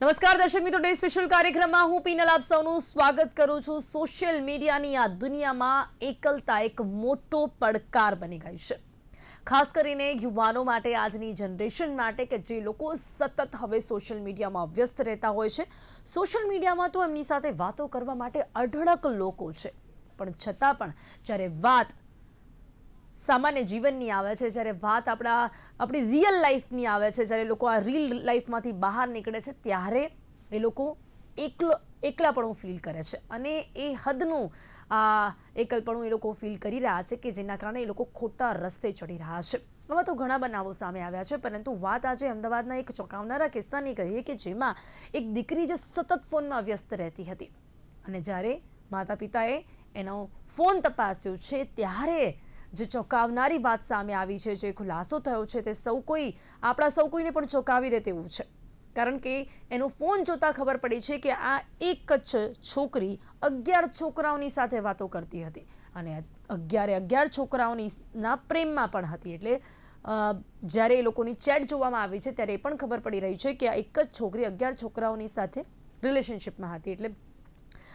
નમસ્કાર દર્શક મિત્રો, ડે સ્પેશિયલ કાર્યક્રમમાં હું પીનલ આપ સૌનું સ્વાગત કરું છું. સોશિયલ મીડિયાની આ દુનિયામાં એકલતા એક મોટો પડકાર બની ગઈ છે. ખાસ કરીને યુવાનો માટે, આજની જનરેશન માટે કે જે લોકો સતત હવે સોશિયલ મીડિયામાં વ્યસ્ત રહેતા હોય છે. સોશિયલ મીડિયામાં તો એમની સાથે વાતો કરવા માટે અઢળક લોકો છે. પણ છતાં પણ જ્યારે વાત સામાન્ય જીવનની આવે છે, જ્યારે વાત આપણા, આપણી રિયલ લાઈફની આવે છે, જ્યારે લોકો આ રિયલ લાઈફમાંથી બહાર નીકળે છે, ત્યારે એ લોકો એકલો, એકલાપણું ફીલ કરે છે. અને એ હદનું આ એકલપણું એ લોકો ફીલ કરી રહ્યા છે કે જેના કારણે એ લોકો ખોટા રસ્તે ચડી રહ્યા છે. આવા તો ઘણા બનાવો સામે આવ્યા છે, પરંતુ વાત આજે અમદાવાદના એક ચોંકાવનારા કિસ્સાની કહીએ કે જેમાં એક દીકરી જે સતત ફોનમાં વ્યસ્ત રહેતી હતી. અને જ્યારે માતા પિતાએ એનો ફોન તપાસ્યો છે, ત્યારે જે ચોંકાવનારી વાત સામે આવી છે, જે ખુલાસો થયો છે, તે સૌ કોઈ, આપણા સૌ કોઈને પણ ચોંકાવી દે તેવું છે. કારણ કે એનો ફોન જોતા ખબર પડી છે કે આ એક જ છોકરી અગિયાર છોકરાઓની સાથે વાતો કરતી હતી. અને અગિયારે અગિયાર છોકરાઓની ના પ્રેમમાં પણ હતી. એટલે જ્યારે એ લોકોની ચેટ જોવામાં આવી છે, ત્યારે એ પણ ખબર પડી રહી છે કે આ એક જ છોકરી અગિયાર છોકરાઓની સાથે રિલેશનશિપમાં હતી. એટલે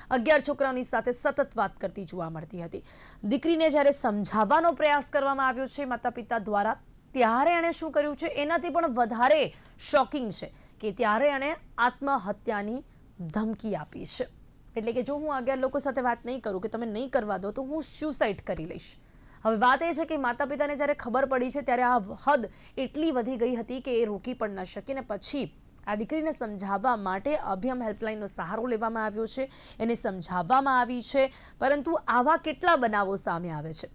અગિયાર છોકરાઓની સાથે સતત વાત કરતી જોવા મળતી હતી. દીકરીને જ્યારે સમજાવવાનો પ્રયાસ કરવામાં આવ્યો છે માતા પિતા દ્વારા, ત્યારે એણે શું કર્યું છે? એનાથી પણ વધારે શોકિંગ છે કે ત્યારે એણે આત્મહત્યાની ધમકી આપી છે. એટલે કે જો હું અગિયાર લોકો સાથે વાત નહીં કરું, કે તમે નહીં કરવા દો, તો હું સુસાઇડ કરી લઈશ. હવે વાત એ છે કે માતા પિતાને જ્યારે ખબર પડી છે, ત્યારે આ હદ એટલી વધી ગઈ હતી કે એ રોકી પણ ન શકી ને પછી આ દીકરીને સમજાવવા માટે અભિયમ હેલ્પલાઇનનો સહારો લેવામાં આવ્યો છે. એને સમજાવવામાં આવી છે, પરંતુ આવા કેટલા બનાવો સામે આવે છે?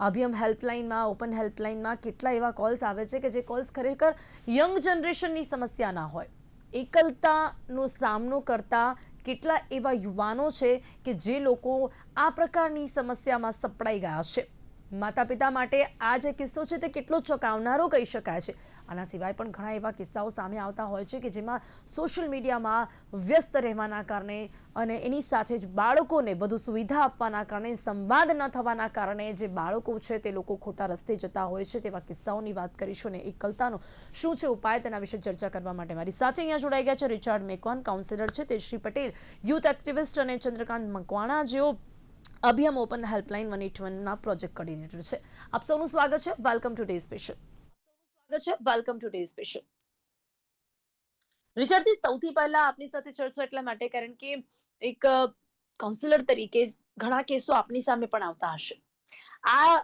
અભિયમ હેલ્પલાઇનમાં, ઓપન હેલ્પલાઇનમાં કેટલા એવા કોલ્સ આવે છે કે જે કોલ્સ ખરેખર યંગ જનરેશનની સમસ્યા ના હોય? એકલતાનો સામનો કરતા કેટલા એવા યુવાનો છે કે જે લોકો આ પ્રકારની સમસ્યામાં સપડાઈ ગયા છે? માતા પિતા માટે આ જે કિસ્સો છે તે કેટલો ચોંકાવનારો કહી શકાય છે. આના સિવાય પણ ઘણા એવા કિસ્સાઓ સામે આવતા હોય છે કે જેમાં સોશિયલ મીડિયામાં વ્યસ્ત રહેવાના કારણે અને એની સાથે જ બાળકોને વધુ સુવિધા આપવાના કારણે, સંવાદ ન થવાના કારણે જે બાળકો છે તે લોકો ખોટા રસ્તે જતા હોય છે તેવા કિસ્સાઓની વાત કરીશું અને એકલતાનો શું છે ઉપાય તેના વિશે ચર્ચા કરવા માટે મારી સાથે અહીંયા જોડાઈ ગયા છે રિચાર્ડ મેકવાન કાઉન્સિલર છે તે શ્રી પટેલ યુથ એક્ટિવિસ્ટ અને ચંદ્રકાંત મકવાણા જેઓ Abhayam open helpline one eight વનના project coordinator છે. આપ સૌનું સ્વાગત છે. વેલકમ ટુ ડે સ્પેશિયલ સ્વાગત છે. વેલકમ ટુ ડે સ્પેશિયલ રિચાર્ડજી સૌથી પહેલા આપની સાથે ચર્ચા એટલા માટે કારણ કે એક કાઉન્સિલર તરીકે ઘણા કેસો આપની સામે પણ આવતા હશે. આ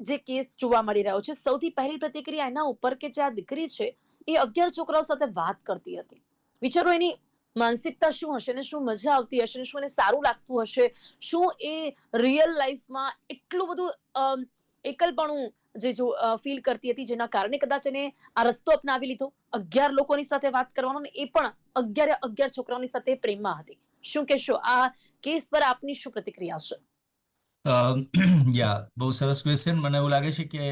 જે કેસ જોવા મળી રહ્યો છે, સૌથી પહેલી પ્રતિક્રિયા એના ઉપર કે જે આ દીકરી છે, એ અગિયાર છોકરાઓ સાથે વાત કરતી હતી. વિચારો એની માનસિકતા શું હશે ને શું મજા આવતી હશે ને શું એને સારું લાગતું હશે? શું એ રિયલ લાઈફમાં એટલું બધું એકલપણું જે જો ફીલ કરતી હતી જેના કારણે કદાચ એને આ રસ્તો અપનાવી લીધો? અગિયાર લોકોની સાથે વાત કરવાનો ને એ પણ અગિયારે અગિયાર છોકરાઓની સાથે પ્રેમમાં હતી. શું કહેશો? આ કેસ પર આપની શું પ્રતિક્રિયા છે યા, બહુ સરસ ક્વેશ્ચન મને એવું લાગે છે કે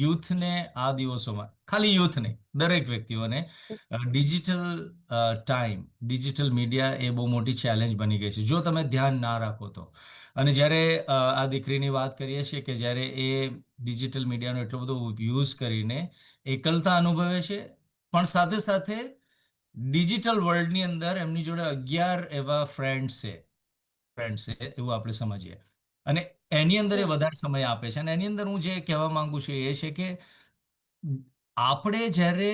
યુથને આ દિવસોમાં, ખાલી યુથ નહીં દરેક વ્યક્તિઓને ડિજિટલ ટાઈમ, ડિજિટલ મીડિયા એ બહુ મોટી ચેલેન્જ બની ગઈ છે. જો તમે ધ્યાન ના રાખો તો. અને જ્યારે આ દીકરીની વાત કરીએ છીએ કે જ્યારે એ ડિજિટલ મીડિયાનો એટલો બધો યુઝ કરીને એકલતા અનુભવે છે, પણ સાથે સાથે ડિજિટલ વર્લ્ડની અંદર એમની જોડે અગિયાર એવા ફ્રેન્ડ્સ છે. ફ્રેન્ડ્સ છે, એવું આપણે સમજીએ. અને એની અંદર એ વધારે સમય આપે છે. અને એની અંદર હું જે કહેવા માંગુ છું એ છે કે આપણે જ્યારે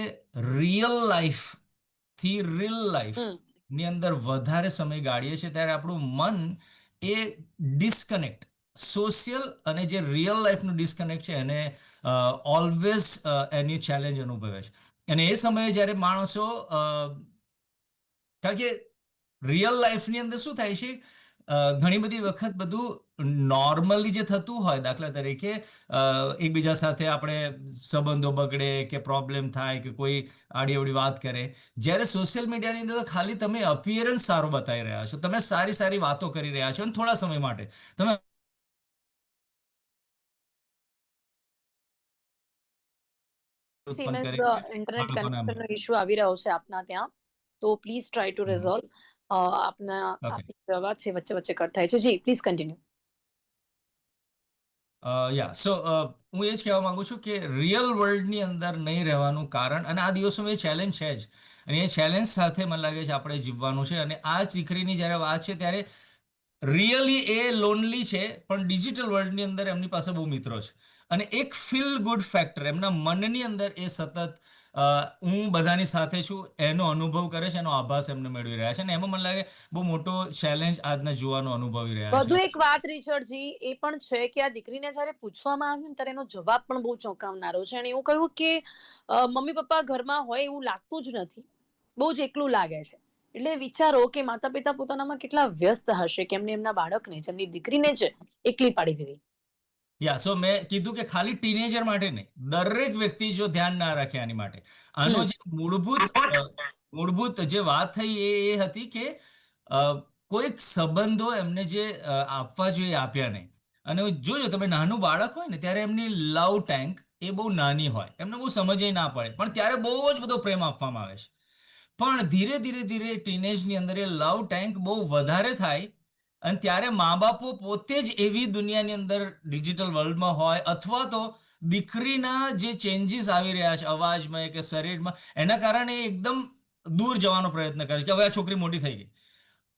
રિયલ લાઈફથી રીલ લાઈફની અંદર વધારે સમય ગાળીએ છીએ ત્યારે આપણું મન એ ડિસ્કનેક્ટ સોશિયલ અને જે રિયલ લાઈફનું ડિસ્કનેક્ટ છે એને ઓલવેઝ એની ચેલેન્જ અનુભવે છે. અને એ સમયે જ્યારે માણસો કારણ કે રિયલ લાઈફની અંદર શું થાય છે ઘણી બધી વખત બધું નોર્મલી જે થતું હોય દાખલા તરીકે એકબીજા સાથે આપણે સંબંધો બગડે કે પ્રોબ્લેમ થાય કે કોઈ આડી અવડી વાત કરે જ્યારે સોશિયલ મીડિયાની અંદર ખાલી તમે અપિયરન્સ સારો બતાવી રહ્યા છો, તમે સારી સારી વાતો કરી રહ્યા છો અને થોડા સમય માટે તમે ઇન્ટરનેટ કનેક્શનનો ઇશ્યુ આવી રહ્યો છે આપના ત્યાં તો પ્લીઝ ટ્રાય ટુ. રિઝોલ્વ આપના. આપની છે વચ્ચે વચ્ચે કટ થાય છે. જી પ્લીઝ કન્ટિન્યુ યા સો હું એ જ કહેવા માંગુ છું કે રિયલ વર્લ્ડની અંદર નહીં રહેવાનું કારણ અને આ દિવસોમાં એ ચેલેન્જ છે જ. અને એ ચેલેન્જ સાથે મને લાગે છે આપણે જીવવાનું છે. અને આ દીકરીની જ્યારે વાત છે ત્યારે રિયલી એ લોનલી છે પણ ડિજિટલ વર્લ્ડની અંદર એમની પાસે બહુ મિત્રો છે. અને એક ફીલ ગુડ ફેક્ટર એમના મનની અંદર એ સતત હું બધાની સાથે છું એનો અનુભવ કરે છે એનો આભાસ એમને મેળવી રહ્યા છે અને એમાં મને લાગે બહુ મોટો ચેલેન્જ આજના જોવાનો અનુભવી રહ્યા વધુ એક વાત રિચર્ડજી એ પણ છે કે આ દીકરીને જ્યારે પૂછવામાં આવ્યું ને ત્યારે એનો જવાબ પણ બહુ ચોંકાવનારો છે અને એવું કહ્યું કે મમ્મી પપ્પા ઘરમાં હોય એવું લાગતું જ નથી બહુ જ એકલું લાગે છે. એટલે વિચારો કે માતા પિતા પોતાનામાં કેટલા વ્યસ્ત હશે કે એમને એમના બાળકને જેમની દીકરીને જ એકલી પાડી દીધી. યા સો મેં કીધું કે ખાલી ટીનેજર માટે નહીં દરેક વ્યક્તિ જો ધ્યાન ના રાખે આની માટે. આનો જે મૂળભૂત મૂળભૂત જે વાત થઈ એ એ હતી કે કોઈક સંબંધો એમને જે આપવા જોઈએ આપ્યા નહીં. અને જોજો તમે નાનું બાળક હોય ને ત્યારે એમની લવ ટેન્ક એ બહુ નાની હોય. એમને બહુ સમજે ના પડે. પણ ત્યારે બહુ જ બધો પ્રેમ આપવામાં આવે છે. પણ ધીરે ધીરે ધીરે ટીનેજની અંદર એ લવ ટેન્ક બહુ વધારે થાય અને ત્યારે મા બાપો પોતે જ એવી દુનિયાની અંદર ડિજિટલ વર્લ્ડમાં હોય અથવા તો દીકરીના જે ચેન્જીસ આવી રહ્યા છે અવાજમાં કે શરીરમાં, એના કારણે એકદમ દૂર જવાનો પ્રયત્ન કરે છે કે હવે આ છોકરી મોટી થઈ ગઈ.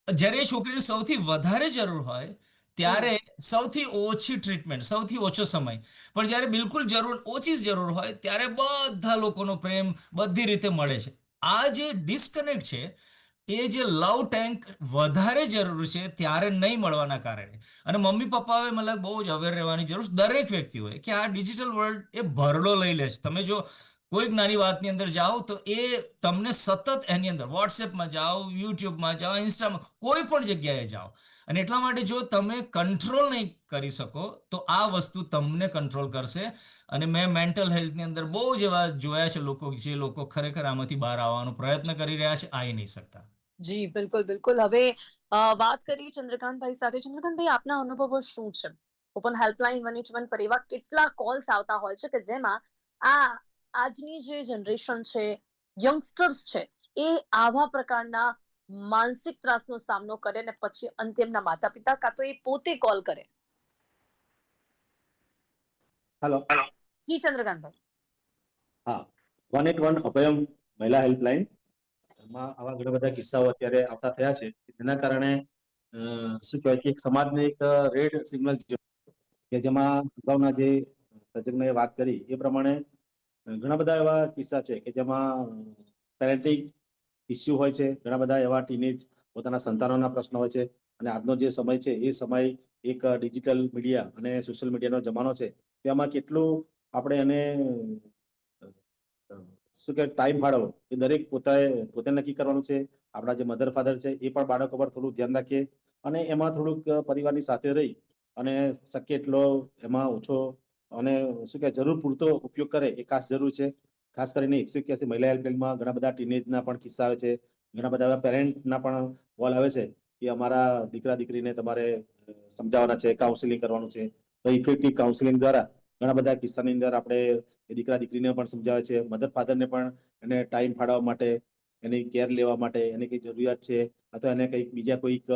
જ્યારે એ છોકરીને સૌથી વધારે જરૂર હોય, ત્યારે સૌથી ઓછી ટ્રીટમેન્ટ સૌથી ઓછો સમય. પણ જ્યારે બિલકુલ જરૂર, ઓછી જ જરૂર હોય, ત્યારે બધા લોકોનો પ્રેમ બધી રીતે મળે છે. આ જે ડિસ્કનેક્ટ છે એ જે લવ ટેન્ક વધારે જરૂર છે ત્યારે નહીં મળવાના કારણે. અને મમ્મી પપ્પાએ મતલબ બહુ જ અવેર રહેવાની જરૂર દરેક હોય કે આ ડિજિટલ વર્લ્ડ એ ભરડો લઈ લે છે. તમે જો કોઈક નાની વાતની અંદર જાઓ તો એ તમને સતત એની અંદર વોટ્સએપમાં જાઓ યુટ્યુબમાં જાઓ ઇન્સ્ટામાં કોઈ પણ જગ્યાએ જાઓ. અને એટલા માટે જો તમે કંટ્રોલ નહીં કરી શકો તો આ વસ્તુ તમને કંટ્રોલ કરશે. અને મેં મેન્ટલ હેલ્થની અંદર બહુ જ એવા જોયા છે લોકો જે લોકો ખરેખર આમાંથી બહાર આવવાનો પ્રયત્ન કરી રહ્યા છે. આવી નહીં શકતા. જી બિલકુલ બિલકુલ. હવે વાત કરીએ ચંદ્રકાંતભાઈ સાથે. ચંદ્રકાંતભાઈ આપના અનુભવો શું છે? Open helpline one eight one પર એવા કેટલા કોલ્સ આવતા હોય છે કે જેમાં આ આજની જે જનરેશન છે યંગસ્ટર્સ છે એ આવા પ્રકારના માનસિક ત્રાસનો સામનો કરે અને પછી અંતે એમના માતા પિતા કાં તો એ પોતે કોલ કરે? હેલો જી ચંદ્રકાંતભાઈ હા. વન એટ વન અભયમ મહિલા હેલ્પલાઇન. એમાં આવા ઘણા બધા કિસ્સાઓ અત્યારે આવતા થયા છે. જેના કારણે શું કહેવાય કે એક સમાજને એક રેડ સિગ્નલ કે જેમાં અગાઉના જે તજજ્ઞએ વાત કરી એ પ્રમાણે ઘણા બધા એવા કિસ્સા છે કે જેમાં પેરેન્ટિંગ ઇસ્યુ હોય છે. ઘણા બધા એવા ટીનેજ પોતાના સંતાનોના પ્રશ્નો હોય છે. અને આજનો જે સમય છે, એ સમય એક ડિજિટલ મીડિયા અને સોશિયલ મીડિયાનો જમાનો છે. તેમાં કેટલું આપણે એને શું કે ટાઈમ ફાળવો એ દરેક પોતાએ, પોતે નક્કી કરવાનું છે. આપણા જે મધર ફાધર છે, એ પણ બાળકો પર થોડું ધ્યાન રાખીએ. અને એમાં થોડુંક પરિવારની સાથે રહી અને શક્ય એટલો એમાં ઓછો અને શું કે જરૂર પૂરતો ઉપયોગ કરે એ ખાસ જરૂર છે. ખાસ કરીને એકસો એક્યાસી મહિલા હેલ્પલાઇનમાં ઘણા બધા ટીનેજના પણ કિસ્સા આવે છે. ઘણા બધા એવા પેરેન્ટના પણ કોલ આવે છે કે અમારા દીકરા દીકરીને તમારે સમજાવવાના છે કાઉન્સિલિંગ કરવાનું છે. તો ઇફેક્ટિવ કાઉન્સિલિંગ દ્વારા ઘણા બધા કિસ્સાની અંદર આપણે દીકરા દીકરીને પણ સમજાવે છે મધર ફાધરને પણ એને ટાઈમ ફાળવવા માટે એની કેર લેવા માટે એને કઈ જરૂરિયાત છે અથવા એને કંઈક બીજા કોઈક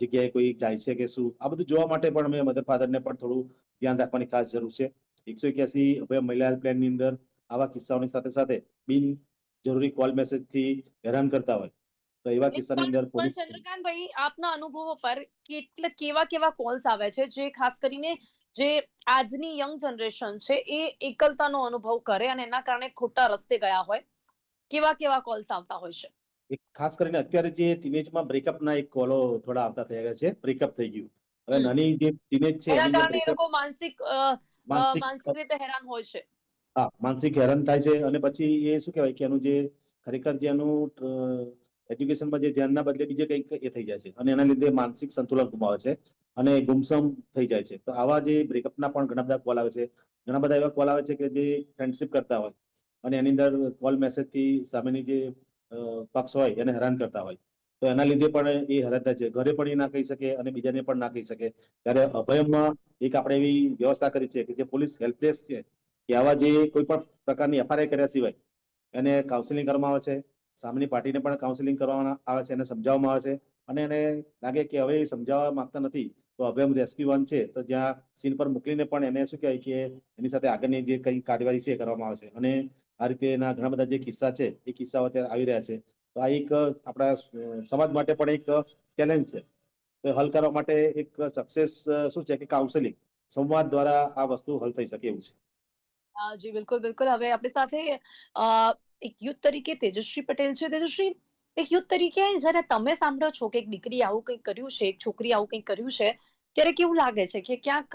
જગ્યાએ કોઈ જાય છે કે શું આ બધું જોવા માટે પણ અમે મધર ફાધરને પણ થોડું ધ્યાન રાખવાની ખાસ જરૂર છે. એકસો એક્યાસી અભય મહિલા હેલ્પલાઇનની અંદર આવા કિસ્સાઓની સાથે સાથે બિન જરૂરી કોલ મેસેજથી હેરાન કરતા હોય. તો એવા કિસ્સાની અંદર પોલીસ ચંદ્રકાંતભાઈ આપના અનુભવો પર કેટલા કેવા કેવા કોલ્સ આવે છે? જે ખાસ કરીને જે આજની યંગ જનરેશન છે એ એકલતાનો અનુભવ કરે અને એના કારણે ખોટા રસ્તે ગયા હોય કેવા કેવા કોલ્સ આવતા હોય છે? એક ખાસ કરીને અત્યારે જે ટીનેજમાં બ્રેકઅપના એક કોલો થોડા આવતા થઈ ગયા છે બ્રેકઅપ થઈ ગયું. હવે નાની જે ટીનેજ છે એના કારણે એ લોકો માનસિક માનસિક રીતે હેરાન હોય છે. હા માનસિક હેરાન થાય છે અને પછી એ શું કહેવાય કે એનું જે ખરેખર જે એનું એજ્યુકેશનમાં જે ધ્યાનના બદલે બીજે કંઈક એ થઈ જાય છે અને એના લીધે માનસિક સંતુલન ગુમાવે છે. અને ગુમસમ થઈ જાય છે. તો આવા જે બ્રેકઅપના પણ ઘણા બધા કોલ આવે છે. ઘણા બધા એવા કોલ આવે છે કે જે ફ્રેન્ડશિપ કરતા હોય અને એની અંદર કોલ મેસેજથી સામેની જે પક્ષ હોય એને હેરાન કરતા હોય. તો એના લીધે પણ એ હેરાન થાય છે. ઘરે પણ એ ના કહી શકે અને બીજાને પણ ના કહી શકે. ત્યારે અભયમમાં એક આપણે એવી વ્યવસ્થા કરી છે કે જે પોલીસ હેલ્પડેસ્ક છે કે આવા જે કોઈ પણ પ્રકારની એફઆરઆઈ કર્યા સિવાય એને કાઉન્સિલિંગ કરવામાં આવે છે. સામેની પાર્ટીને પણ કાઉન્સિલિંગ કરવામાં આવે છે, એને સમજાવવામાં આવે છે અને એને લાગે કે હવે એ સમજાવવા માંગતા નથી. તો અભયમ રેસ્ક્યુ વન છે, તો જ્યાં સીન પર મોકલીને પણ એને શું કહેવાય કે એની સાથે આગળની જે કઈ કાર્યવાહી છે એ કરવામાં આવશે અને આ રીતે એના ઘણા બધા જે કિસ્સા છે, એ કિસ્સાઓ અત્યારે આવી રહ્યા છે. તો આ એક, આપણા સમાજ માટે પણ એક ચેલેન્જ છે. તો હલ કરવા માટે એક સક્સેસ શું છે કે કાઉન્સેલિંગ સંવાદ દ્વારા આ વસ્તુ હલ થઈ શકે એવું છે. જી, બિલકુલ બિલકુલ. હવે આપણી સાથે એક યુથ તરીકે તેજસ્વી પટેલ છે. તેજસ્વી એક યુથ તરીકે જ્યારે તમે સાંભળો છો કે એક દીકરી આવું કંઈક કર્યું છે, એક છોકરી આવું કંઈક કર્યું છે ત્યારે કેવું લાગે છે કે ક્યાંક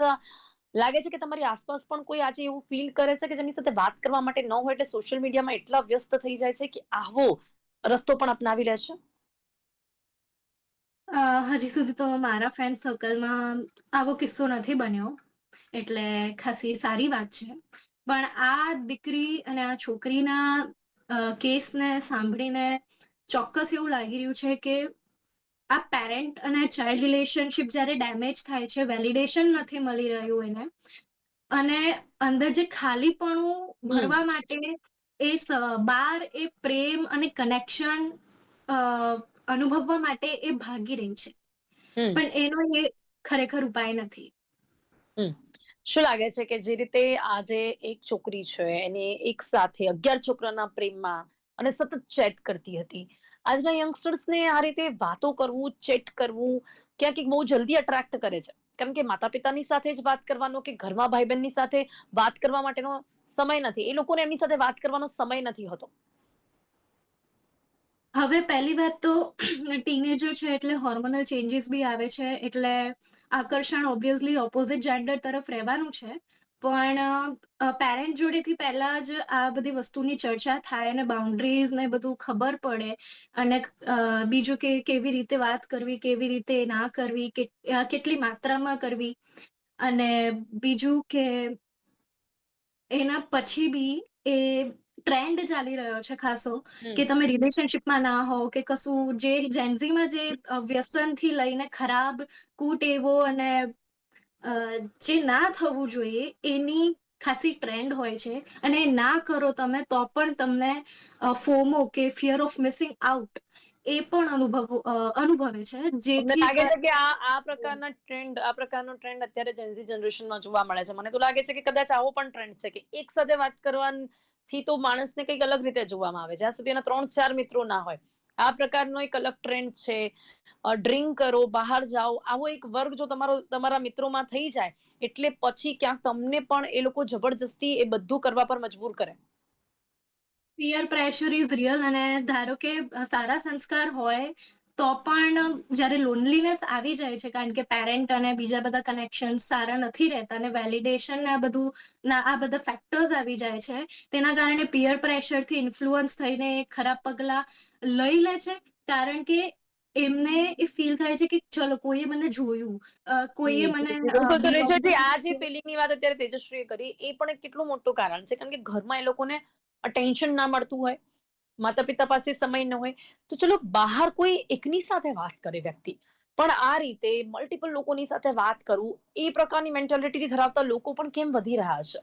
લાગે છે કે તમારી આસપાસ પણ કોઈ આજે એવું ફીલ કરે છે કે જેની સાથે વાત કરવા માટે ન હોય એટલે સોશિયલ મીડિયામાં એટલા વ્યસ્ત થઈ જાય છે કે આવો રસ્તો પણ અપનાવી લે છે? હજી સુધી તો મારા ફ્રેન્ડ સર્કલમાં આવો કિસ્સો નથી બન્યો, એટલે ખાસી સારી વાત છે. પણ આ દીકરી અને આ છોકરીના કેસને સાંભળીને ચોક્કસ એવું લાગી રહ્યું છે કે આ પેરેન્ટ અને ચાઇલ્ડ રિલેશનશિપ જ્યારે ડેમેજ થાય છે વેલિડેશન નથી મળી રહ્યું એને અને અંદર જે ખાલીપણું ભરવા માટે એ બાર એ પ્રેમ અને કનેક્શન અનુભવવા માટે એ ભાગી રહી છે. પણ એનો એ ખરેખર ઉપાય નથી. શું લાગે છે કે જે રીતે આજે એક છોકરી છે એને એક સાથે અગિયાર છોકરાના પ્રેમમાં અને સતત ચેટ કરતી હતી આજના યંગસ્ટર્સને આ રીતે વાતો કરવું ચેટ કરવું, ક્યાંક બહુ જલ્દી અટ્રેક્ટ કરે છે. કારણ કે માતા પિતાની સાથે જ વાત કરવાનો કે ઘરમાં ભાઈ બહેનની સાથે વાત કરવા માટેનો સમય નથી. એ લોકોને એમની સાથે વાત કરવાનો સમય નથી હોતો. હવે પહેલી વાત તો ટીનેજર છે એટલે હોર્મોનલ ચેન્જીસ બી આવે છે. એટલે આકર્ષણ ઓબ્વિયસલી ઓપોઝિટ જેન્ડર તરફ રહેવાનું છે. પણ પેરેન્ટ જોડેથી પહેલા જ આ બધી વસ્તુની ચર્ચા થાય અને બાઉન્ડ્રીઝ ને બધું ખબર પડે અને બીજું કે કેવી રીતે વાત કરવી કેવી રીતે ના કરવી કેટલી માત્રામાં કરવી અને બીજું કે એના પછી બી એ ટ્રેન્ડ ચાલી રહ્યો છે ખાસો કે તમે રિલેશનશિપમાં ના હો કે કશું જે જેન્ઝીમાં જે વ્યસનથી લઈને ખરાબ કૂટેવો અને જે ના થવું જોઈએ એની ખાસી ટ્રેન્ડ હોય છે. અને ના કરો તમે તો પણ તમને ફોમો કે ફિયર ઓફ મિસિંગ આઉટ એ પણ અનુભવ અનુભવે છે. જે જેથી લાગે છે કે આ આ પ્રકારના ટ્રેન્ડ આ પ્રકારનો ટ્રેન્ડ અત્યારે જેન્ઝી જનરેશનમાં જોવા મળે છે. મને તો લાગે છે કે કદાચ આવો પણ ટ્રેન્ડ છે કે એક સાથે વાત કરવાથી તો માણસને કંઈક અલગ રીતે જોવામાં આવે. જ્યાં સુધી એના ત્રણ ચાર મિત્રો ના હોય. આ પ્રકારનો એક અલગ ટ્રેન્ડ છે. ડ્રિંક કરો, બહાર જાઓ, આવો એક વર્ગ જો તમારો, તમારા મિત્રોમાં થઈ જાય, એટલે પછી ક્યાંક તમને પણ એ લોકો જબરજસ્તી એ બધું કરવા પર મજબૂર કરે. પિયર પ્રેશર ઇઝ રિયલ અને ધારો કે સારા સંસ્કાર હોય તો પણ જ્યારે લોનલીનેસ આવી જાય છે કારણ કે પેરેન્ટ અને બીજા બધા કનેક્શન સારા નથી રહેતા અને વેલિડેશન આ બધું ના આ બધા ફેક્ટર્સ આવી જાય છે તેના કારણે પિયર પ્રેશરથી ઇન્ફ્લુઅન્સ થઈને એ ખરાબ પગલાં લઈ લે છે કારણ કે એમને એ ફીલ થાય છે કે ચલો કોઈએ મને જોયું કોઈએ મને આ જે ફિલિંગની વાત અત્યારે તેજસ્વીએ કરી એ પણ એક કેટલું મોટું કારણ છે કારણ કે ઘરમાં એ લોકોને અટેન્શન ના મળતું હોય માતા પિતા પાસે સમય ન હોય, તો ચલો બહાર કોઈ એકની સાથે વાત કરે વ્યક્તિ. પણ આ રીતે મલ્ટિપલ લોકોની સાથે વાત કરવું એ પ્રકારની મેન્ટાલિટી ધરાવતા લોકો પણ કેમ વધી રહ્યા છે?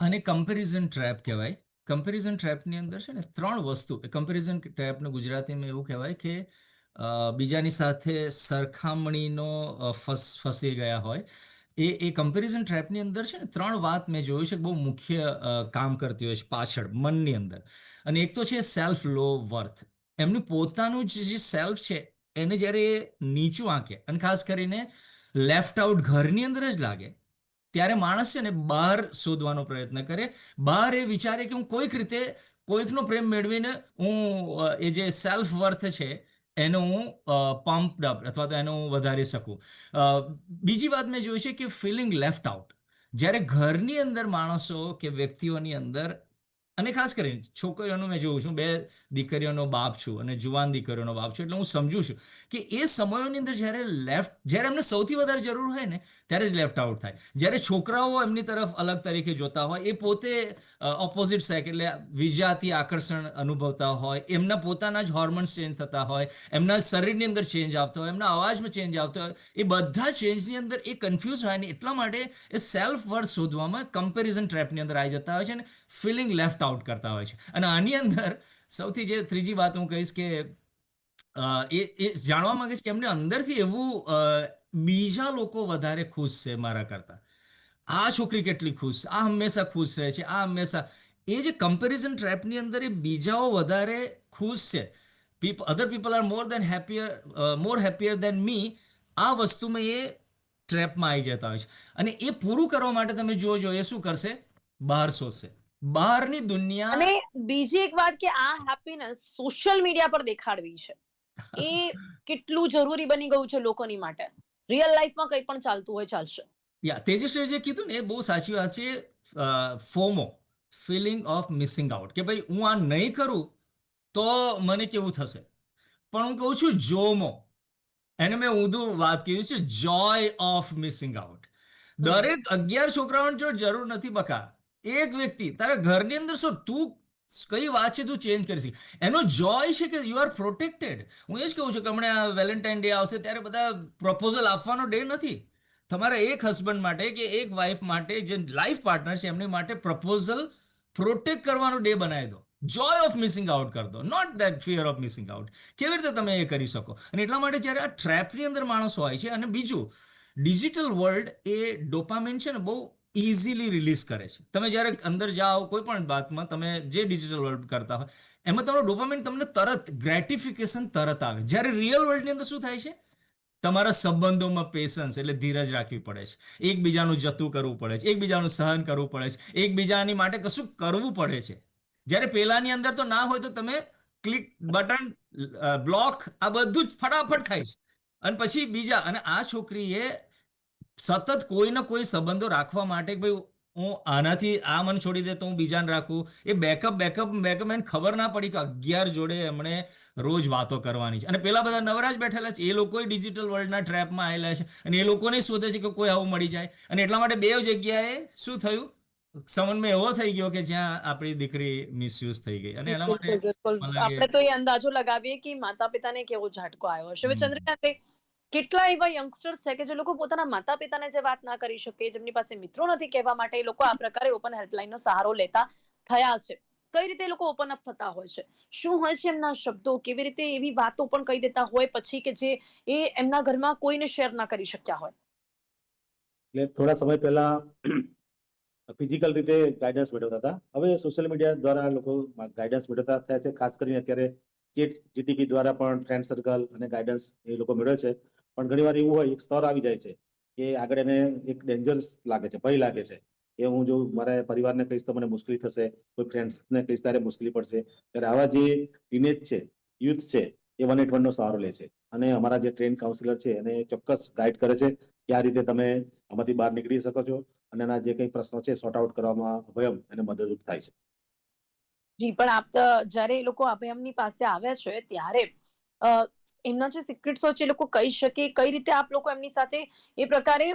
અને કમ્પેરિઝન ટ્રેપ કહેવાય. કમ્પેરિઝન ટ્રેપની અંદર છે ને ત્રણ વસ્તુ. કમ્પેરિઝન ટ્રેપને ગુજરાતીમાં એવું કહેવાય કે બીજાની સાથે સરખામણીનો ફસ, ફસી ગયા હોય. એ એ કમ્પેરિઝન ટ્રેપની અંદર છે ને ત્રણ વાત મેં જોયું છે બહુ મુખ્ય કામ કરતી હોય છે પાછળ, મનની અંદર. અને એક તો છે સેલ્ફ લો વર્થ એમનું પોતાનું જ સેલ્ફ છે, એને જ્યારે એ નીચું આંકે અને ખાસ કરીને લેફ્ટ આઉટ ઘરની અંદર જ લાગે, ત્યારે માણસ છે ને બહાર શોધવાનો પ્રયત્ન કરે. બહાર એ વિચારે કે હું કોઈક રીતે કોઈકનો પ્રેમ મેળવીને હું એ જે સેલ્ફ વર્થ છે એનો પમ્પ અપ અથવા તો એનું વધારી શકું. બીજી વાત મેં જોઈ છે કે ફિલિંગ લેફ્ટ આઉટ જ્યારે ઘરની અંદર માણસો કે વ્યક્તિઓની અંદર અને ખાસ કરીને છોકરીઓનું મેં જોઉં છું, બે દીકરીઓનો બાપ છું અને જુવાન દીકરીઓનો બાપ છું, એટલે હું સમજુ છું કે એ સમયોની અંદર જ્યારે લેફ્ટ જ્યારે એમને સૌથી વધારે જરૂર હોય ને, ત્યારે જ લેફ્ટ આઉટ થાય. જ્યારે છોકરાઓ એમની તરફ અલગ તરીકે જોતા હોય, એ પોતે ઓપોઝિટ સેક એટલે વિજાતી આકર્ષણ અનુભવતા હોય, એમના પોતાના જ હોર્મોન્સ ચેન્જ થતા હોય, એમના શરીરની અંદર ચેન્જ આવતો હોય, એમના અવાજમાં ચેન્જ આવતો હોય, એ બધા ચેન્જની અંદર એ કન્ફ્યુઝ હોય ને એટલા માટે એ સેલ્ફ વર્થ શોધવામાં કમ્પેરિઝન ટ્રેપની અંદર આવી જતા હોય છે અને ફિલિંગ લેફ્ટ આઉટ કરતા હોય છે. અને આની અંદર સૌથી જે ત્રીજી વાત હું કહીશ કે એ એ જાણવા માંગે છે કે એમને અંદરથી એવું બીજા લોકો વધારે ખુશ છે મારા કરતા. આ છોકરી કેટલી ખુશ, આ હંમેશા ખુશ રહે છે, આ હંમેશા. એ જે કમ્પેરિઝન ટ્રેપની અંદર એ બીજાઓ વધારે ખુશ છે. Peep other people are more than happier more happier than me આ વસ્તુમાં એ ટ્રેપમાં આવી જતા હોય છે. અને એ પૂરું કરવા માટે તમે જોજો એ શું કરશે? બહાર શોધશે. બહારની દુનિયા અને બીજી એક વાત કે આ હેપીનેસ સોશિયલ મીડિયા પર દેખાડવી છે. એ કેટલું જરૂરી બની ગયું છે લોકોની માટે. રિયલ લાઈફમાં કંઈ પણ ચાલતું હોય ચાલશે. યા તેજસ્વી જે કીધું ને એ બહુ સાચી વાત છે. FOMO feeling of missing out કે ભાઈ હું આ નહીં કરું તો મને કેવું થશે? પણ હું કહું છું જોમો. એને મેં ઊંધું વાત કહ્યું છે જોય ઓફ મિસિંગ આઉટ દરેક અગિયાર છોકરાઓને જો જરૂર નથી બકા એક વ્યક્તિ, તારા ઘરની અંદર શું, તું કઈ વાત છે, તું ચેન્જ કરી એનો જોય છે કે યુ આર પ્રોટેક્ટેડ હું એ જ કહું છું કે હમણાં વેલેન્ટાઇન ડે આવશે ત્યારે બધા પ્રપોઝલ આપવાનો ડે નથી. તમારા એક હસબન્ડ માટે કે એક વાઇફ માટે જે લાઈફ પાર્ટનર છે, એમની માટે પ્રપોઝલ પ્રોટેક્ટ કરવાનો ડે બનાવી દો. જોય ઓફ મિસિંગ આઉટ કરી દો. Not that fear of missing out કેવી રીતે તમે એ કરી શકો? અને એટલા માટે જ્યારે આ ટ્રેપની અંદર માણસ હોય છે, અને બીજું ડિજિટલ વર્લ્ડ એ ડોપામિન છે ને બહુ ઇઝીલી રિલીઝ કરે છે. તમે જ્યારે અંદર જાઓ, કોઈ પણ વાતમાં તમે જે ડિજિટલ વર્લ્ડ કરતા હોય, એમાં તમારો ડોપામિન તમને તરત ગ્રેટિફિકેશન તરત આવે. જ્યારે રિયલ વર્લ્ડની અંદર શું થાય છે? તમારા સંબંધોમાં પેશન્સ એટલે ધીરજ રાખવી પડે છે. એકબીજાનું જતું કરવું પડે છે, એકબીજાનું સહન કરવું પડે છે, એકબીજાની માટે કશું કરવું પડે છે. જ્યારે પેલાની અંદર તો ના હોય તો તમે ક્લિક બટન બ્લોક આ બધું જ ફટાફટ થાય છે. અને પછી બીજા, અને આ છોકરીએ સતત કોઈ ને કોઈ સંબંધો રાખવા માટે ભાઈ હું આનાથી આ મન છોડી દે તો હું બીજાને રાખું એ બેકઅપ બેકઅપ બેકઅપ એને ખબર ના પડી કે અગિયાર જોડે એમણે રોજ વાતો કરવાની છે. અને પેલા બધા નવરાજ બેઠેલા છે એ લોકો ડિજિટલ વર્લ્ડના ટ્રેપમાં આવેલા છે અને એ લોકોને શોધે છે કે કોઈ આવું મળી જાય. અને એટલા માટે બે જગ્યાએ શું થયું? સંબંધમાં એવો થઈ ગયો કે જ્યાં આપણી દીકરી મિસયુઝ થઈ ગઈ. અને એના માટે આપણે તો એ અંદાજો લગાવીએ કે માતા પિતાને કેવો ઝાટકો આવ્યો હશે? ચંદ્રકાંત કેટલા એવા યંગસ્ટર્સ છે કે જે લોકો પોતાના માતા પિતાને જે વાત ના કરી શકે, જેમની પાસે મિત્રો નથી કહેવા માટે એ લોકો આ પ્રકારે ઓપન હેલ્પલાઇન નો સહારો લેતા થયા છે. કઈ રીતે લોકો ઓપન અપ થતા હોય છે? શું હોય છે એમના શબ્દો? કેવી રીતે એવી વાતો પણ કહી દેતા હોય પછી કે જે એ એમના ઘરમાં કોઈને શેર ના કરી શક્યા હોય? એટલે થોડા સમય પહેલા ફિઝિકલ રીતે ગાઈડન્સ મેળવતા હતા. હવે સોશિયલ મીડિયા દ્વારા લોકો ગાઈડન્સ મેળવતા થયા છે. ખાસ કરીને અત્યારે ચેટ જીટીપી દ્વારા પણ ફ્રેન્ડ સર્કલ અને ગાઈડન્સ એ લોકો મેળવે છે. પણ ઘણીવાર એવું હોય, એક સ્તર આવી જાય છે કે આગળ એને એક ડેન્જરસ લાગે છે, ભય લાગે છે. કે હું જો મારા પરિવારને કહીશ તો મને મુશ્કેલી થશે, કોઈ ફ્રેન્ડ્સને કહીશ ત્યારે મુશ્કેલી પડશે. ત્યારે આવા જે ટીનેજ છે યુથ છે, એ વન એટ વનનો સહારો લે છે. અને અમારા જે ટ્રેન કાઉન્સિલર છે, એને ચોક્કસ ગાઈડ કરે છે કે આ રીતે તમે આમાંથી બહાર નીકળી શકો છો અને એના જે કંઈ પ્રશ્નો છે સોર્ટ આઉટ કરવામાં અભયમ એને મદદરૂપ થાય છે. જી, પણ આપ જ્યારે એ લોકો અભયમની પાસે આવે છે ત્યારે એમના જે સિક્રેટ્સો છે એ લોકો કહી શકે. કઈ રીતે આપ લોકો એમની સાથે એ પ્રકારે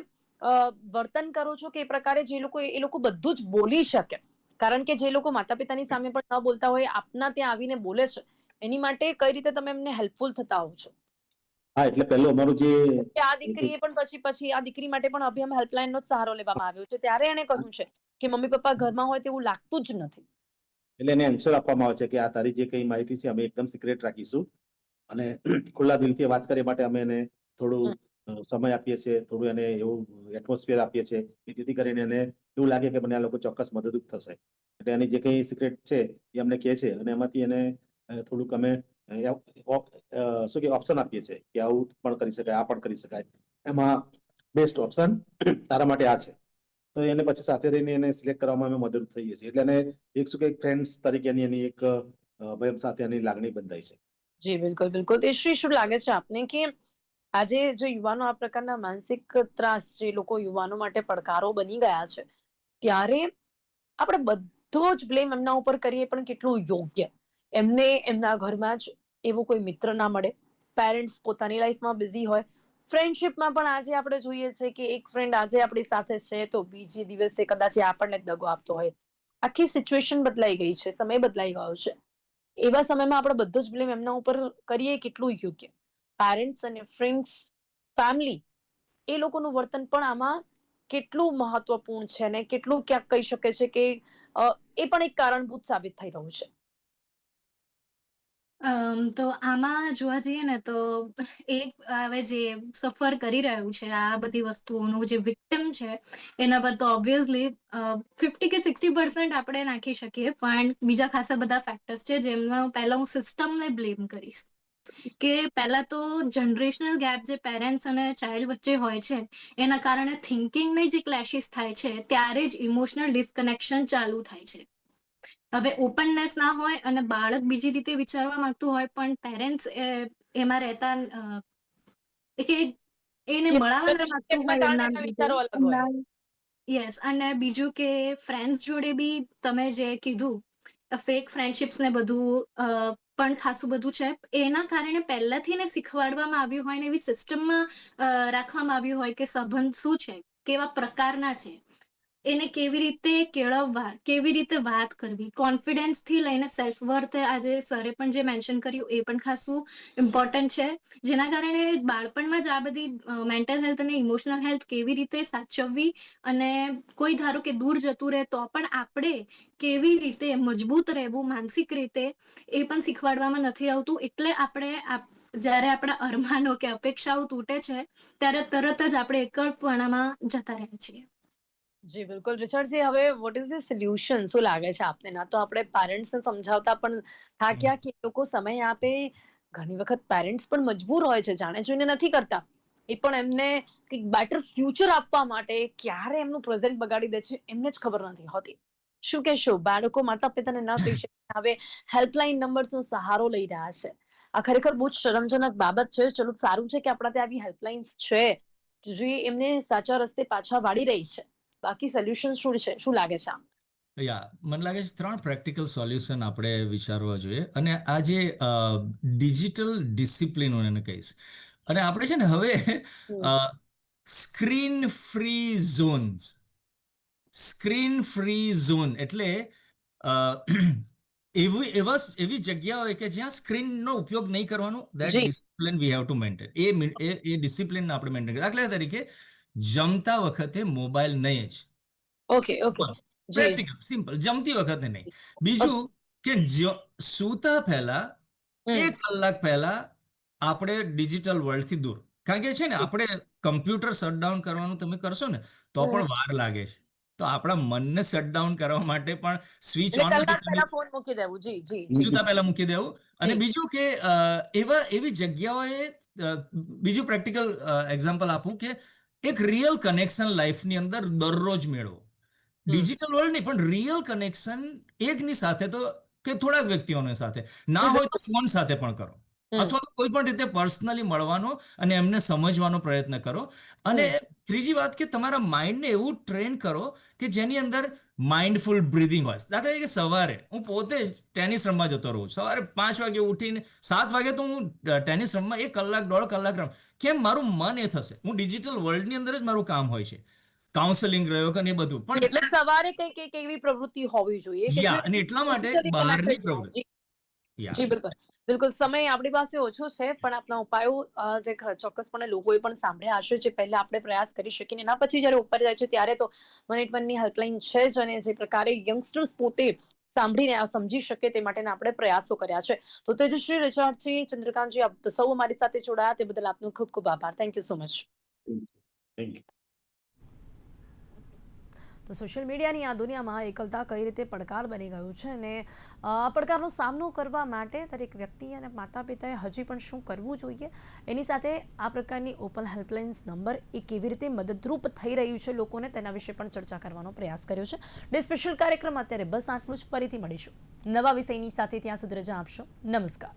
વર્તન કરો છો કે એ પ્રકારે જે લોકો એ લોકો બધું જ બોલી શકે. કારણ કે જે લોકો માતા પિતાની સામે પણ ન બોલતા હોય આપના ત્યાં આવીને બોલે છે. એની માટે કઈ રીતે તમે એમને હેલ્પફુલ થતા હો છો? હા એટલે પહેલું અમારું જે આ દીકરીએ પણ પછી પછી આ દીકરી માટે પણ અભિયમ હેલ્પલાઇનનો જ સહારો લેવામાં આવ્યો છે. ત્યારે એણે કહ્યું છે કે મમ્મી પપ્પા ઘરમાં હોય તેવું લાગતું જ નથી. એટલે એને એન્સર આપવામાં આવે છે કે આ તારી જે કઈ માહિતી છે અમે એકદમ સિક્રેટ રાખીશું. અને ખુલ્લા દિલથી વાત કરવા માટે અમે એને થોડું સમય આપીએ છીએ થોડું એને એવું એટમોસ્ફિયર આપીએ છીએ કે જેથી કરીને એને એવું લાગે કે મને આ લોકો ચોક્કસ મદદરૂપ થશે. એટલે એની જે કંઈ સિક્રેટ છે એ અમને કહે છે અને એમાંથી એને થોડુંક અમે શું કે ઓપ્શન આપીએ છીએ કે આવું પણ કરી શકાય આ પણ કરી શકાય. એમાં બેસ્ટ ઓપ્શન તારા માટે આ છે. તો એને પછી સાથે રહીને એને સિલેક્ટ કરવામાં અમે મદદ થઈએ છીએ. એટલે એને એક શું કે ફ્રેન્ડ્સ તરીકેની એની એક ભયમ સાથે એની લાગણી બંધાય છે. જી, બિલકુલ બિલકુલ. તે શ્રી શું લાગે છે આપને કે આજે જો યુવાનો આ પ્રકારના માનસિક ત્રાસ જે લોકો યુવાનો માટે પડકારો બની ગયા છે, ત્યારે આપણે બધો જ બ્લેમ એમના ઉપર કરીએ પણ કેટલું યોગ્ય? એમને એમના ઘરમાં જ એવો કોઈ મિત્ર ના મળે. પેરેન્ટ્સ પોતાની લાઈફમાં બિઝી હોય. ફ્રેન્ડશિપમાં પણ આજે આપણે જોઈએ છે કે એક ફ્રેન્ડ આજે આપણી સાથે છે તો બીજે દિવસે કદાચ આપણને દગો આપતો હોય. આખી સિચ્યુએશન બદલાઈ ગઈ છે, સમય બદલાઈ ગયો છે. એવા સમયમાં આપણે બધો જ બ્લેમ એમના ઉપર કરીએ કેટલું યોગ્ય. પેરેન્ટ્સ અને ફ્રેન્ડ્સ ફેમિલી એ લોકોનું વર્તન પણ આમાં કેટલું મહત્વપૂર્ણ છે અને કેટલું ક્યાંક કહી શકે છે કે એ પણ એક કારણભૂત સાબિત થઈ રહ્યું છે. અમ, તો આમાં જોવા જઈએ ને તો એક હવે જે સફર કરી રહ્યું છે આ બધી વસ્તુઓનું જે વિક્ટિમ છે એના પર તો ઓબ્વિયસલી ફિફ્ટી કે સિક્સટી પર્સન્ટ આપણે નાખી શકીએ પણ બીજા ખાસા બધા ફેક્ટર્સ છે જેમાં પહેલા હું સિસ્ટમને બ્લેમ કરીશ. કે પહેલા તો જનરેશનલ ગેપ જે પેરેન્ટ્સ અને ચાઇલ્ડ વચ્ચે હોય છે એના કારણે થિંકિંગને જે ક્લેશિસ થાય છે ત્યારે જ ઇમોશનલ ડિસ્કનેક્શન ચાલુ થાય છે. હવે ઓપનનેસ ના હોય અને બાળક બીજી રીતે વિચારવા માંગતું હોય પણ પેરેન્ટ્સ એમાં રહેતા કે એને એ મળવા ના એમના માંગતું હોય કારણે એમના એના વિચારો અલગ હોય. યસ અને બીજું કે ફ્રેન્ડ્સ જોડે બી તમે જે કીધું ફેક ફ્રેન્ડશિપ્સ ને બધું પણ ખાસું બધું છે એના કારણે પહેલાથી ને શીખવાડવામાં આવ્યું હોય ને એવી સિસ્ટમમાં રાખવામાં આવ્યું હોય કે સંબંધ શું છે કેવા પ્રકારના છે. એને કેવી રીતે કેળવવા, કેવી રીતે વાત કરવી? કોન્ફિડન્સથી લઈને સેલ્ફ વર્થ આજે સરે પણ જે મેન્શન કર્યું એ પણ ખાસું ઇમ્પોર્ટન્ટ છે. જેના કારણે બાળપણમાં જ આ બધી મેન્ટલ હેલ્થ અને ઇમોશનલ હેલ્થ કેવી રીતે સાચવવી અને કોઈ ધારો કે દૂર જતું રહે તો પણ આપણે કેવી રીતે મજબૂત રહેવું, માનસિક રીતે એ પણ શીખવાડવામાં નથી આવતું. એટલે આપણે આપ- જ્યારે આપણા અરમાનો કે અપેક્ષાઓ તૂટે છે, ત્યારે તરત જ આપણે એકલપણામાં જતા રહે છીએ. જી બિલકુલ. રિચર્ડજી હવે વોટ ઇઝ ધ સોલ્યુશન શું લાગે છે આપને? ના તો આપણે પેરેન્ટ્સને સમજાવતા પણ થાક્યા કે લોકો સમય આપે. ઘણી વખત પેરેન્ટ્સ પણ મજબૂર હોય છે જાણે જોઈને નથી કરતા. એ પણ એમને કંઈક બેટર ફ્યુચર આપવા માટે ક્યારે એમનું પ્રેઝન્ટ બગાડી દે છે એમને જ ખબર નથી હોતી. શું કહેશો? બાળકો માતા પિતાને ન કહી શકે હવે હેલ્પલાઇન નંબર્સનો સહારો લઈ રહ્યા છે. આ ખરેખર બહુ જ શરમજનક બાબત છે. ચલો સારું છે કે આપણા ત્યાં આવી હેલ્પલાઇન્સ છે. જે એમને સાચા રસ્તે પાછા વાળી રહી છે. બાકી સોલ્યુશન શું છે? શું લાગે છે આમ? યા મને લાગે છે ત્રણ પ્રેક્ટિકલ સોલ્યુશન આપણે વિચારવા જોઈએ. અને આ જે ડિજિટલ ડિસિપ્લિન હું એને કહીશ. અને આપણે છે ને હવે screen free zones screen free zone એટલે એવી એવા એવી જગ્યા હોય કે જ્યાં સ્ક્રીનનો ઉપયોગ નહીં કરવાનો. That discipline we have to maintain uh uh uh discipline આપણે મેન્ટેન દાખલા તરીકે જમતા વખતે મોબાઈલ નહીં જ. Okay okay. પ્રેક્ટિકલ સિમ્પલ જમતી વખતે નહીં. બીજું કે સૂતા પહેલા. એક કલાક પહેલા આપણે ડિજિટલ વર્લ્ડથી દૂર. કારણ કે છે ને આપણે કમ્પ્યુટર શટડાઉન કરવાનું તમે કરશો ને તો પણ વાર લાગે છે. તો આપણા મનને શટડાઉન કરવા માટે પણ સ્વિચ ઓન ફોન મૂકી દેવું. જી જી. જુદા પહેલા મૂકી દેવું. અને બીજું કે એવા એવી જગ્યાઓએ બીજું પ્રેક્ટિકલ એક્ઝામ્પલ આપું કે એક રિયલ કનેક્શન લાઈફની અંદર દરરોજ મેળવો. ડિજિટલ વર્લ્ડ નહીં પણ રિયલ કનેક્શન એકની સાથે તો કે થોડાક વ્યક્તિઓની સાથે. ના હોય તો ફોન સાથે પણ કરો. અથવા તો કોઈ પણ રીતે પર્સનલી મળવાનો અને એમને સમજવાનો પ્રયત્ન કરો. અને ત્રીજી વાત કે તમારા માઇન્ડને એવું ટ્રેન કરો કે જેની અંદર માઇન્ડફુલ બ્રિધિંગ હોય. દાખલા તરીકે સવારે હું પોતે જ ટેનિસ રમવા જતો રહું. છું સવારે પાંચ વાગે ઉઠીને સાત વાગે તો હું ટેનિસ રમવા એક કલાક દોઢ કલાક રમ. કેમ મારું મન એ થશે? હું ડિજિટલ વર્લ્ડની અંદર જ મારું કામ હોય છે. કાઉન્સેલિંગ રહ્યો કે એ બધું. પણ એટલે સવારે કઈ કઈ એવી પ્રવૃત્તિ હોવી જોઈએ અને એટલા માટે બહારની પ્રવૃત્તિ. જી બિલકુલ. બિલકુલ, સમય આપણી પાસે ઓછો છે, પણ આપણા ઉપાયો જે ચોક્કસપણે લોકોએ પણ સાંભળ્યા હશે, જે પહેલા આપણે પ્રયાસ કરી શકીએ એના પછી જ્યારે ઉપર જાય છે, ત્યારે તો વન એટ વનની હેલ્પલાઇન છે જ અને જે પ્રકારે યંગસ્ટર્સ પોતે સાંભળીને, આ સમજી શકે તે માટેના આપણે પ્રયાસો કર્યા છે. તો તેજશ્રી રિચાર્ડજી ચંદ્રકાંતજી, આપ સૌ અમારી સાથે જોડાયા, તે બદલ આપનો ખૂબ ખૂબ આભાર. Thank you so much thank you તો સોશિયલ મીડિયાની આ દુનિયામાં એકલતા કઈ રીતે પડકાર બની ગયું છે અને આ પડકારનો સામનો કરવા માટે દરેક વ્યક્તિ અને માતા પિતાએ હજી પણ શું કરવું જોઈએ? એની સાથે આ પ્રકારની ઓપન હેલ્પલાઇન્સ નંબર એ કેવી રીતે મદદરૂપ થઈ રહ્યું છે લોકોને તેના વિશે પણ ચર્ચા કરવાનો પ્રયાસ કર્યો છે. ડે સ્પેશિયલ કાર્યક્રમ અત્યારે બસ આટલું જ. ફરીથી મળીશું. નવા વિષયની સાથે ત્યાં સુધી રજા આપશો. નમસ્કાર.